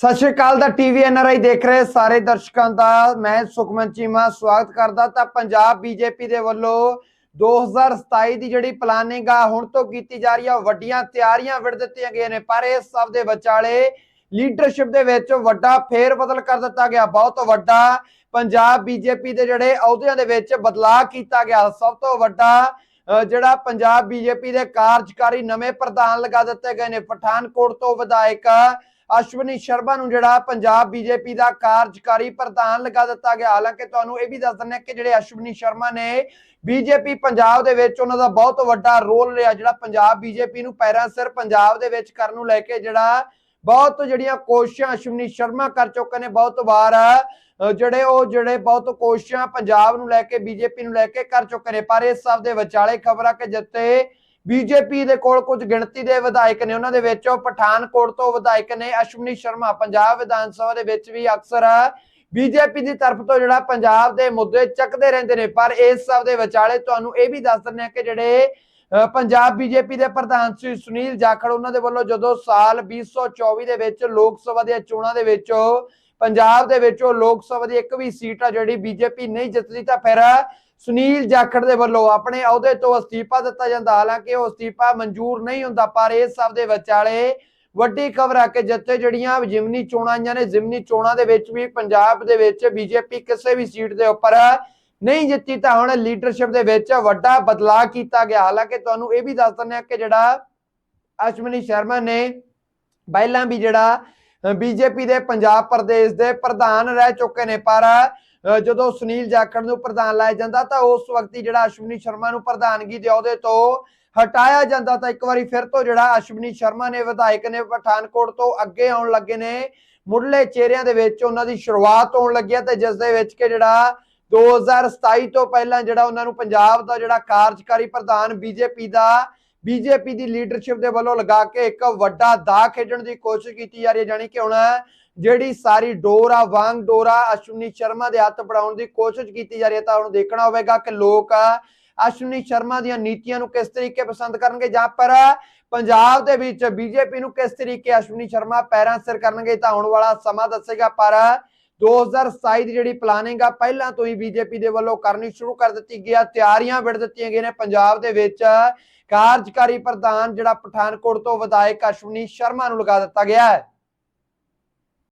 ਸਤਿ ਸ਼੍ਰੀ ਅਕਾਲ ਦਾ TV NRI ਦੇਖ ਰਹੇ ਸਾਰੇ ਦਰਸ਼ਕਾਂ ਦਾ, ਮੈਂ ਸੁਖਮਨ ਚੀਮਾ, ਸਵਾਗਤ ਕਰਦਾ ਤਾਂ ਪੰਜਾਬ ਬੀਜੇਪੀ ਦੇ ਵੱਲੋਂ 2027 ਦੀ ਜਿਹੜੀ ਪਲਾਨਿੰਗ ਆ, ਹੁਣ ਤੋਂ ਕੀਤੀ ਜਾ ਰਹੀ ਆ, ਵੱਡੀਆਂ ਤਿਆਰੀਆਂ ਵਿੜ ਦਿੱਤੀਆਂ ਗਈਆਂ ਨੇ, ਪਰ ਇਸ ਸਭ ਦੇ ਵਿਚਾਲੇ ਲੀਡਰਸ਼ਿਪ ਦੇ ਵਿੱਚ ਵੱਡਾ ਫੇਰ ਬਦਲ ਕਰ ਦਿੱਤਾ ਗਿਆ, ਬਹੁਤ ਵੱਡਾ ਪੰਜਾਬ ਬੀਜੇਪੀ ਦੇ ਜਿਹੜੇ ਅਹੁਦਿਆਂ ਦੇ ਵਿੱਚ ਬਦਲਾਅ ਕੀਤਾ ਗਿਆ, ਸਭ ਤੋਂ ਵੱਡਾ ਜਿਹੜਾ ਪੰਜਾਬ ਬੀਜੇਪੀ ਦੇ ਕਾਰਜਕਾਰੀ ਨਵੇਂ ਪ੍ਰਧਾਨ ਲਗਾ ਦਿੱਤੇ ਗਏ ਨੇ, ਪਠਾਨਕੋਟ ਤੋਂ ਵਿਧਾਇਕ ਅਸ਼ਵਨੀ ਸ਼ਰਮਾ ਨੂੰ ਜਿਹੜਾ ਪੰਜਾਬ ਬੀਜੇਪੀ ਦਾ ਕਾਰਜਕਾਰੀ ਪ੍ਰਧਾਨ ਲਗਾ ਦਿੱਤਾ ਗਿਆ। ਹਾਲਾਂਕਿ ਤੁਹਾਨੂੰ ਇਹ ਵੀ ਦੱਸ ਦਿੰਦੇ ਕਿ ਜਿਹੜੇ ਅਸ਼ਵਨੀ ਸ਼ਰਮਾ ਨੇ ਬੀਜੇਪੀ ਪੰਜਾਬ ਦੇ ਵਿੱਚ ਉਹਨਾਂ ਦਾ ਬਹੁਤ ਵੱਡਾ ਰੋਲ ਰਿਹਾ। ਜਿਹੜਾ ਪੰਜਾਬ ਬੀਜੇਪੀ ਨੂੰ ਪੈਰਾਂ ਸਿਰ ਪੰਜਾਬ ਦੇ ਵਿੱਚ ਕਰਨ ਨੂੰ ਲੈ ਕੇ ਜਿਹੜਾ ਬਹੁਤ ਜਿਹੜੀਆਂ ਕੋਸ਼ਿਸ਼ਾਂ ਅਸ਼ਵਨੀ ਸ਼ਰਮਾ ਕਰ ਚੁੱਕੇ ਨੇ, ਬਹੁਤ ਵਾਰ ਜਿਹੜੇ ਉਹ ਜਿਹੜੇ ਬਹੁਤ ਕੋਸ਼ਿਸ਼ਾਂ ਪੰਜਾਬ ਨੂੰ ਲੈ ਕੇ, ਬੀਜੇਪੀ ਨੂੰ ਲੈ ਕੇ ਕਰ ਚੁੱਕੇ ਨੇ। ਪਰ ਇਸ ਸਭ ਦੇ ਵਿਚਾਲੇ ਖਬਰਾਂ ਕਿ ਜਿੱਤੇ ਬੀਜੇਪੀ ਦੇ ਕੋਲ ਕੁਝ ਗਿਣਤੀ ਦੇ ਵਿਧਾਇਕ ਨੇ ਉਹਨਾਂ ਦੇ ਵਿੱਚ ਪਠਾਨਕੋਟ ਤੋਂ ਵਿਧਾਇਕ ਨੇ ਅਸ਼ਵਨੀ ਸ਼ਰਮਾ। ਪੰਜਾਬ ਵਿਧਾਨ ਸਭਾ ਦੇ ਵਿੱਚ ਵੀ ਅਕਸਰ ਬੀਜੇਪੀ ਦੀ ਤਰਫ ਤੋਂ ਜਿਹੜਾ ਪੰਜਾਬ ਦੇ ਮੁੱਦੇ ਚੱਕਦੇ ਰਹਿੰਦੇ ਨੇ ਪਰ ਇਸ ਸਭ ਦੇ ਵਿਚਾਲੇ ਤੁਹਾਨੂੰ ਇਹ ਵੀ ਦੱਸ ਦਿੰਦੇ ਆ ਕਿ ਜਿਹੜੇ ਅ, ਪੰਜਾਬ ਬੀਜੇਪੀ ਦੇ ਪ੍ਰਧਾਨ ਸ੍ਰੀ ਸੁਨੀਲ ਜਾਖੜ ਉਹਨਾਂ ਦੇ ਵੱਲੋਂ ਜਦੋਂ ਸਾਲ 2024 ਦੇ ਵਿੱਚ ਲੋਕ ਸਭਾ ਦੀਆਂ ਚੋਣਾਂ ਦੇ ਵਿੱਚ ਪੰਜਾਬ ਦੇ ਵਿੱਚੋਂ ਲੋਕ ਸਭਾ ਦੀ ਇੱਕ ਵੀ ਸੀਟ ਆ ਜਿਹੜੀ ਬੀਜੇਪੀ ਨਹੀਂ ਜਿੱਤਦੀ ਤਾਂ ਫਿਰ ਸੁਨੀਲ ਜਾਖੜ ਦੇ ਵੱਲੋਂ ਆਪਣੇ ਅਹੁਦੇ ਤੋਂ ਅਸਤੀਫਾ ਦਿੱਤਾ ਜਾਂਦਾ। ਹਾਲਾਂਕਿ ਉਹ ਅਸਤੀਫਾ ਮਨਜ਼ੂਰ ਨਹੀਂ ਹੁੰਦਾ, ਪਰ ਇਸ ਸਭ ਦੇ ਵਿਚਾਲੇ ਵੱਡੀ ਖਬਰ ਆ ਕਿ ਜਿੱਥੇ ਜਿਹੜੀਆਂ ਜਿਮਨੀ ਚੋਣਾਂ ਆਈਆਂ ਨੇ, ਜਿਮਨੀ ਚੋਣਾਂ ਦੇ ਵਿੱਚ ਵੀ ਪੰਜਾਬ ਦੇ ਵਿੱਚ ਬੀਜੇਪੀ ਕਿਸੇ ਵੀ ਸੀਟ ਦੇ ਉੱਪਰ ਨਹੀਂ ਜਿੱਤੀ, ਤਾਂ ਹੁਣ ਲੀਡਰਸ਼ਿਪ ਦੇ ਵਿੱਚ ਵੱਡਾ ਬਦਲਾਅ ਕੀਤਾ ਗਿਆ। ਹਾਲਾਂਕਿ ਤੁਹਾਨੂੰ ਇਹ ਵੀ ਦੱਸ ਦਿੰਦੇ ਆ ਕਿ ਜਿਹੜਾ ਅਸ਼ਵਨੀ ਸ਼ਰਮਾ ਨੇ ਪਹਿਲਾਂ ਵੀ ਜਿਹੜਾ ਬੀਜੇਪੀ ਦੇ ਪੰਜਾਬ ਪ੍ਰਦੇਸ਼ ਦੇ ਪ੍ਰਧਾਨ ਰਹਿ ਚੁੱਕੇ ਨੇ, ਪਰ ਜਦੋਂ ਸੁਨੀਲ ਜਾਖੜ ਨੂੰ ਪ੍ਰਧਾਨ ਲਾਇਆ ਜਾਂਦਾ ਤਾਂ ਉਸ ਵਕਤ ਹੀ ਜਿਹੜਾ ਅਸ਼ਵਨੀ ਸ਼ਰਮਾ ਨੂੰ ਪ੍ਰਧਾਨਗੀ ਦੇ ਅਹੁਦੇ ਤੋਂ ਹਟਾਇਆ ਜਾਂਦਾ ਤਾਂ ਇੱਕ ਵਾਰੀ ਫਿਰ ਤੋਂ ਜਿਹੜਾ ਅਸ਼ਵਨੀ ਸ਼ਰਮਾ ਨੇ, ਵਿਧਾਇਕ ਨੇ ਪਠਾਨਕੋਟ ਤੋਂ ਅੱਗੇ ਆਉਣ ਲੱਗੇ ਨੇ, ਮੁੱਢਲੇ ਚਿਹਰਿਆਂ ਦੇ ਵਿੱਚ ਉਹਨਾਂ ਦੀ ਸ਼ੁਰੂਆਤ ਹੋਣ ਲੱਗੀ ਹੈ ਤੇ ਜਿਸ ਦੇ ਵਿੱਚ ਕਿ ਜਿਹੜਾ 2027 ਤੋਂ ਪਹਿਲਾਂ ਜਿਹੜਾ ਉਹਨਾਂ ਨੂੰ ਪੰਜਾਬ ਦਾ ਜਿਹੜਾ ਕਾਰਜਕਾਰੀ ਪ੍ਰਧਾਨ ਬੀਜੇਪੀ ਦਾ ਬੀਜੇਪੀ ਦੀ ਲੀਡਰਸ਼ਿਪ ਦੇ ਵੱਲੋਂ ਲਗਾ ਕੇ ਇੱਕ ਵੱਡਾ ਦਾ ਖੇਡਣ ਦੀ ਕੋਸ਼ਿਸ਼ ਕੀਤੀ ਜਾ ਰਹੀ ਹੈ ਜਾਨੀ ਕਿ ਹੁਣ ਜਿਹੜੀ ਸਾਰੀ ਡੋਰ ਆ ਵਾਂਗ ਡੋਰਾ ਅਸ਼ਵਨੀ ਸ਼ਰਮਾ ਦੇ ਹੱਥ ਪੜਾਉਣ ਦੀ ਕੋਸ਼ਿਸ਼ ਕੀਤੀ ਜਾ ਰਹੀ ਹੈ, ਤਾਂ ਹੁਣ ਦੇਖਣਾ ਹੋਵੇਗਾ ਕਿ ਲੋਕ ਅਸ਼ਵਨੀ ਸ਼ਰਮਾ ਦੀਆਂ ਨੀਤੀਆਂ ਨੂੰ ਕਿਸ ਤਰੀਕੇ ਪਸੰਦ ਕਰਨਗੇ ਜਾਂ ਪਰ ਪੰਜਾਬ ਦੇ ਵਿੱਚ ਬੀਜੇਪੀ ਨੂੰ ਕਿਸ ਤਰੀਕੇ ਅਸ਼ਵਨੀ ਸ਼ਰਮਾ ਪੈਰਾਂ ਸਿਰ ਕਰਨਗੇ, ਤਾਂ ਆਉਣ ਵਾਲਾ ਸਮਾਂ ਦੱਸੇਗਾ, ਪਰ 2027 ਦੀ ਜਿਹੜੀ ਪਲਾਨਿੰਗ ਆ, ਪਹਿਲਾਂ ਤੋਂ ਹੀ ਬੀਜੇਪੀ ਦੇ ਵੱਲੋਂ ਕਰਨੀ ਸ਼ੁਰੂ ਕਰ ਦਿੱਤੀ ਗਿਆ ਤਿਆਰੀਆਂ ਵਿੜ ਦਿੱਤੀਆਂ ਗਈਆਂ ਨੇ ਪੰਜਾਬ ਦੇ ਵਿੱਚ। ਕਾਰਜਕਾਰੀ ਪ੍ਰਧਾਨ ਜਿਹੜਾ ਪਠਾਨਕੋਟ ਤੋਂ ਵਿਧਾਇਕ ਅਸ਼ਵਨੀ ਸ਼ਰਮਾ ਨੂੰ ਲਗਾ ਦਿੱਤਾ ਗਿਆ ਹੈ।